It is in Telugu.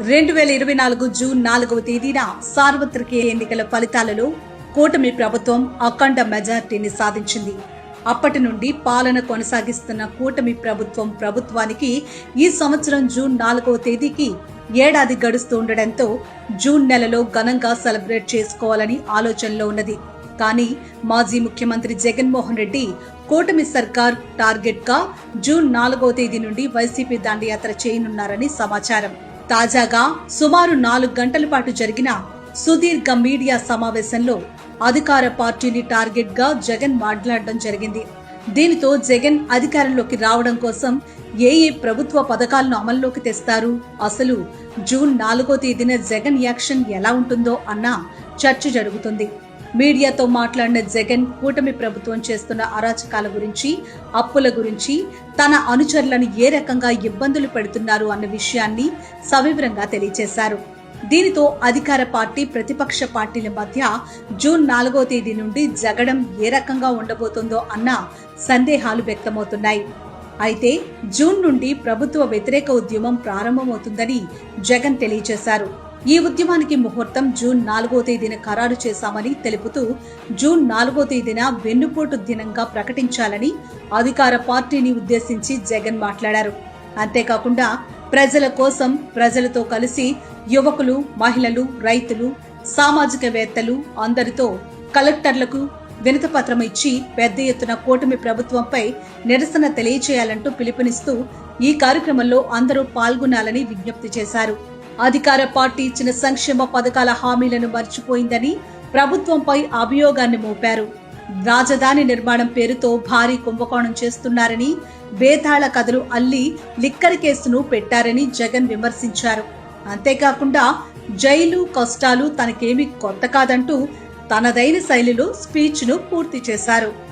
రెండు వేల ఇరవై నాలుగు జూన్ నాలుగవ తేదీన సార్వత్రిక ఎన్నికల ఫలితాలలో కూటమి ప్రభుత్వం అఖండ మెజార్టీని సాధించింది. అప్పటి నుండి పాలన కొనసాగిస్తున్న కూటమి ప్రభుత్వం ప్రభుత్వానికి ఈ సంవత్సరం జూన్ నాలుగవ తేదీకి ఏడాది గడుస్తూ ఉండడంతో జూన్ నెలలో ఘనంగా సెలబ్రేట్ చేసుకోవాలని ఆలోచనలో ఉన్నది. కానీ మాజీ ముఖ్యమంత్రి జగన్మోహన్ రెడ్డి కూటమి సర్కార్ టార్గెట్గా జూన్ నాలుగవ తేదీ నుండి వైసీపీ దండయాత్ర చేయనున్నారని సమాచారం. తాజాగా సుమారు నాలుగు గంటల పాటు జరిగిన సుదీర్ఘ మీడియా సమావేశంలో అధికార పార్టీని టార్గెట్గా జగన్ మాట్లాడడం జరిగింది. దీనితో జగన్ అధికారంలోకి రావడం కోసం ఏ ఏ ప్రభుత్వ పథకాలను అమల్లోకి తెస్తారు? అసలు జూన్ నాలుగో తేదీన జగన్ యాక్షన్ ఎలా ఉంటుందో అన్న చర్చ జరుగుతుంది. మీడియాతో మాట్లాడిన జగన్ కూటమి ప్రభుత్వం చేస్తున్న అరాచకాల గురించి అప్పుల గురించి తన అనుచరులను ఏ రకంగా ఇబ్బందులు పెడుతున్నారు అన్న విషయాన్ని సవివరంగా తెలియజేశారు. దీనితో అధికార పార్టీ ప్రతిపక్ష పార్టీల మధ్య జూన్ నాలుగో తేదీ నుండి జగడం ఏ రకంగా ఉండబోతుందో అన్న సందేహాలు వ్యక్తమవుతున్నాయి. అయితే జూన్ నుండి ప్రభుత్వ వ్యతిరేక ఉద్యమం ప్రారంభమవుతుందని జగన్ తెలియజేశారు. ఈ ఉద్యమానికి ముహూర్తం జూన్ నాలుగో తేదీన ఖరారు చేశామని తెలుపుతూ జూన్ నాలుగో తేదీన వెన్నుపోటు దినంగా ప్రకటించాలని అధికార పార్టీని ఉద్దేశించి జగన్ మాట్లాడారు. అంతేకాకుండా ప్రజల కోసం ప్రజలతో కలిసి యువకులు మహిళలు రైతులు సామాజికవేత్తలు అందరితో కలెక్టర్లకు వినతపత్రం ఇచ్చి పెద్ద ఎత్తున కూటమి ప్రభుత్వంపై నిరసన తెలియచేయాలంటూ పిలుపునిస్తూ ఈ కార్యక్రమంలో అందరూ పాల్గొనాలని విజ్ఞప్తి చేశారు. అధికార పార్టీ ఇచ్చిన సంక్షేమ పథకాల హామీలను మర్చిపోయిందని ప్రభుత్వంపై అభియోగాన్ని మోపారు. రాజధాని నిర్మాణం పేరుతో భారీ కుంభకోణం చేస్తున్నారని బేతాళ కథలు అల్లి లిక్కర్ కేసును పెట్టారని జగన్ విమర్శించారు. అంతేకాకుండా జైలు కష్టాలు తనకేమీ కొత్త కాదంటూ తనదైన శైలిలో స్పీచ్ను పూర్తి చేశారు.